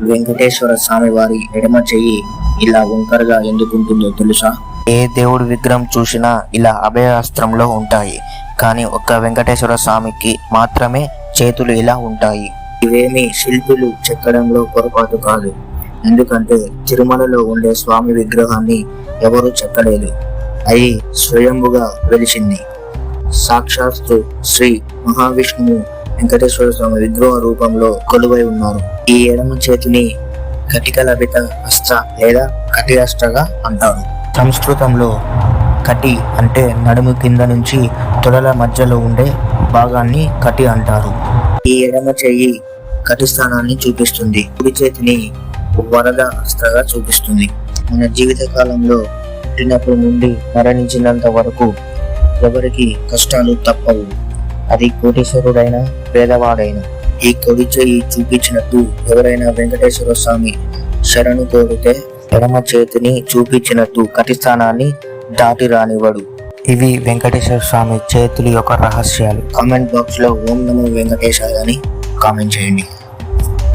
వెంకటేశ్వర స్వామి వారి ఎడమ చెయ్యి ఇలా వంకరగా ఎందుకుంటుందో తెలుసా? ఏ దేవుడి విగ్రహం చూసినా ఇలా అభయాస్త్రంలో ఉంటాయి. కానీ ఒక్క వెంకటేశ్వర స్వామికి మాత్రమే చేతులు ఇలా ఉంటాయి. ఇవేమి శిల్పులు చెక్కడంలో పొరపాటు కాదు. ఎందుకంటే తిరుమలలో ఉండే స్వామి విగ్రహాన్ని ఎవరూ చెక్కలేదు. అది స్వయంభుగా వెలిసింది. సాక్షాత్తు శ్రీ మహావిష్ణువు వెంకటేశ్వర స్వామి విగ్రహ రూపంలో కొలువై ఉన్నారు. ఈ ఎడమ చేతిని కటికలభిత హస్త లేదా కటి హస్తగా అంటారు. సంస్కృతంలో కటి అంటే నడుము కింద నుంచి తొడల మధ్యలో ఉండే భాగాన్ని కటి అంటారు. ఈ ఎడమ చెయ్యి కటి స్థానాన్ని చూపిస్తుంది. కుడి చేతిని వరద హస్తగా చూపిస్తుంది. మన జీవిత కాలంలో పుట్టినప్పటి నుండి మరణించినంత వరకు ఎవరికి కష్టాలు తప్పవు. అది కోటీశ్వరుడైనా పేదవాడైనా. ఈ కొడి చేయి చూపించినట్టు ఎవరైనా వెంకటేశ్వర స్వామి శరణు కోరితే ఎడమ చేతిని చూపించినట్టు కటిస్థానాన్ని దాటి రానివ్వడు. ఇవి వెంకటేశ్వర స్వామి చేతుల యొక్క రహస్యాలు. కామెంట్ బాక్స్లో ఓం నమో వెంకటేశాయ అని కామెంట్ చేయండి.